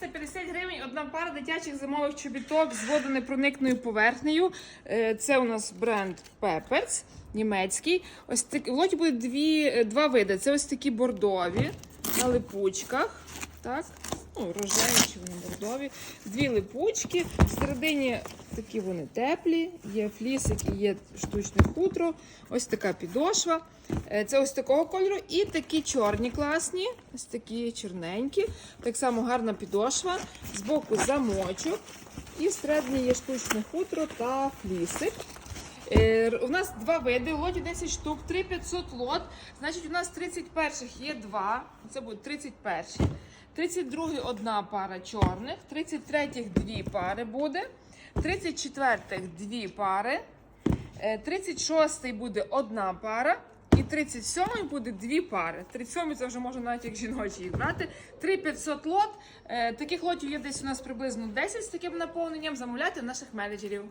350 гривень одна пара дитячих зимових чобіток з водонепроникною поверхнею. Е, Це у нас бренд Peppers, німецький. Ось такі, в буде дві, е, два види. Це ось такі бордові на липучках. Так? Ну, рожеві чи вони бордові. Дві липучки. Всередині такі вони теплі, є флісик і є штучне хутро. Ось така підошва. Е, Це ось такого кольору. І такі чорні класні, ось такі чорненькі. Так само гарна підошва. Збоку замочок. І всередині є штучне хутро та флісик. Е, У нас два види, лоті 10 штук, 3500 лот. Значить, у нас 31-х є два. Це будуть 31. 32 одна пара чорних, 33-х дві пари буде, 34-х дві пари, е, 36-й буде одна пара. І 37-й буде дві пари. 37-й це вже можна навіть як жіночі їх брати. 3500 лот. Е, Таких лотів є десь у нас приблизно 10 з таким наповненням. Замовляйте наших менеджерів.